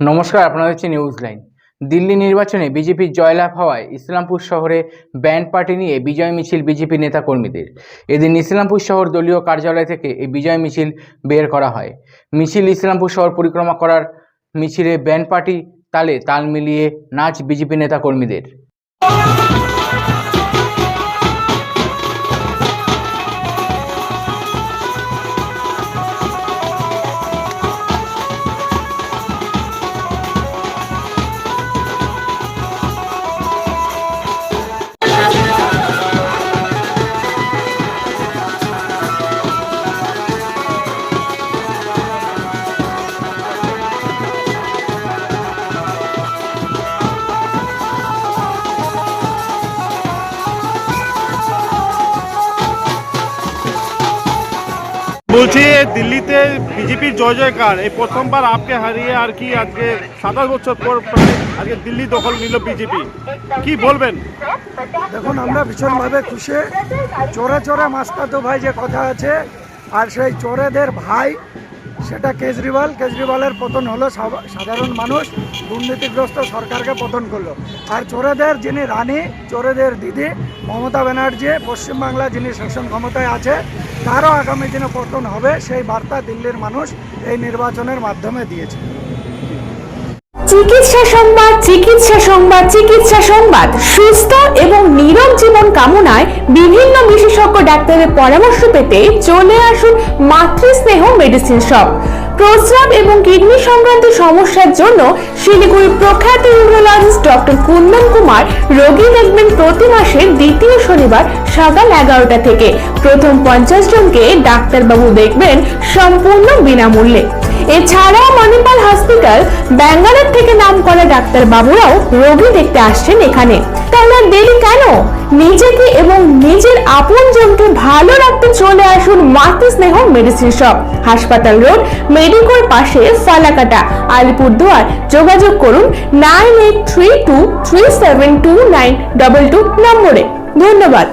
নমস্কার, আপনারা হচ্ছে নিউজ লাইন দিল্লি নির্বাচনে বিজেপির জয়লাভ হওয়ায় ইসলামপুর শহরে ব্যান্ড পার্টি নিয়ে বিজয় মিছিল বিজেপি নেতাকর্মীদের। এদিন ইসলামপুর শহর দলীয় কার্যালয় থেকে এই বিজয় মিছিল বের করা হয়। মিছিল ইসলামপুর শহর পরিক্রমা করার মিছিলে ব্যান্ড পার্টি তালে তাল মিলিয়ে নাচ বিজেপি নেতাকর্মীদের। বলছি দিল্লিতে বিজেপির জয় জয়কার, এই প্রথমবার আপকে হারিয়ে আর কি আজকে সাতাশ বছর পর আজকে দিল্লি দখল নিল বিজেপি। কি বলবেন? দেখুন, আমরা ভীষণভাবে খুশি। চোরে চোরে মাস্তাতো ভাই যে কথা আছে, আর সেই চোরেদের ভাই সেটা কেজরিওয়াল। কেজরিওয়ালের পতন হলো সাধারণ মানুষ, দুর্নীতিগ্রস্ত সরকারকে পতন করল। আর চোরেদের যিনি রানী, চোরেদের দিদি, মমতা ব্যানার্জি, পশ্চিমবাংলা যিনি শাসন ক্ষমতায় আছে, তারও আগামী দিনে পতন হবে, সেই বার্তা দিল্লির মানুষ এই নির্বাচনের মাধ্যমে দিয়েছে। চিকিৎসা সংবাদ চিকিৎসা সংবাদ চিকিৎসা সংবাদ। সুস্থ এবং নীরব জীবন কামনায় বিভিন্ন বিশেষজ্ঞ ডাক্তারের পরামর্শ পেতে চলে আসুন মাতৃস্নেহ মেডিসিন শপ। প্রস্রাব এবং কিডনি সংক্রান্ত সমস্যার জন্য শিলিগুড়ির প্রখ্যাত ইউরোলজিস্ট ডক্টর কুন্দন কুমার রোগী দেখবেন প্রতি মাসের দ্বিতীয় শনিবার সকাল এগারোটা থেকে। প্রথম পঞ্চাশ জনকে ডাক্তারবাবু দেখবেন সম্পূর্ণ বিনামূল্যে। এছাড়াও মণিপাল হসপিটাল ব্যাঙ্গালোর থেকে নাম করা ডাক্তার বাবুরাও রোগী দেখতে আসছেন এখানে। দেরি কেন? নিজেকে এবং নিজের ভালো রাখতে চলে আসুন মাতৃ স্নেহ মেডিসিন শপ। হাসপাতাল রোড, মেডিকোর পাশে ফালাকাটা আলিপুরদুয়ার। যোগাযোগ করুন nine eight three two three seven two nine double two নম্বরে। ধন্যবাদ।